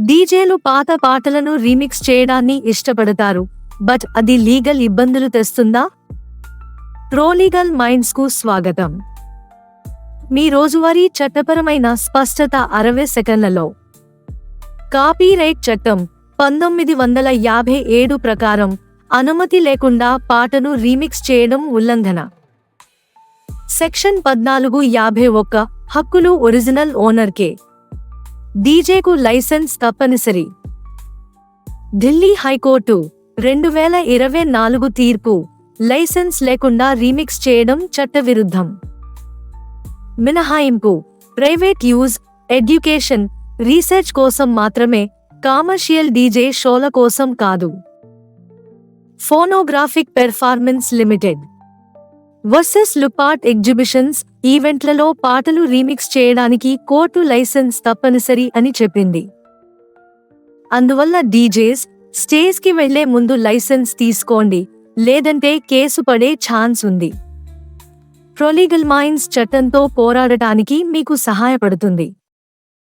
డీజేలు పాత పాటలను రీమిక్స్ చేయడాన్ని ఇష్టపడతారు. బట్ అది లీగల్ ఇబ్బందులు తెస్తుందా? ప్రోలీగల్ మైండ్స్కు స్వాగతం. మీ రోజువారీ చట్టపరమైన స్పష్టత అరవై సెకండ్లలో. కాపీరైట్ చట్టం పంతొమ్మిది వందల యాభై ఏడు ప్రకారం అనుమతి లేకుండా పాటను రీమిక్స్ చేయడం ఉల్లంఘన. సెక్షన్ పద్నాలుగు యాభై ఒక్క హక్కులు ఒరిజినల్ ఓనర్కే. డీజేకు లైసెన్స్ తప్పనిసరి. ఢిల్లీ హైకోర్టు రెండు వేల ఇరవై నాలుగు తీర్పు. లైసెన్స్ లేకుండా రీమిక్స్ చేయడం చట్టవిరుద్ధం. మినహాయింపు. ప్రైవేట్ యూజ్ ఎడ్యుకేషన్ రీసెర్చ్ కోసం మాత్రమే కామర్షియల్ డీజే షోల కోసం కాదు. Phonographic performance limited. వర్సెస్ లుపార్ట్ ఎగ్జిబిషన్స్ ఈవెంట్లలో పాటలు రీమిక్స్ చేయడానికి కోర్టు లైసెన్స్ తప్పనిసరి అని చెప్పింది. అందువల్ల డీజేస్ స్టేజ్కి వెళ్ళే ముందు లైసెన్స్ తీసుకోండి లేదంటే కేసు పడే ఛాన్స్ ఉంది. ప్రొలీగల్ మైన్స్ చట్టంతో పోరాడటానికి మీకు సహాయపడుతుంది.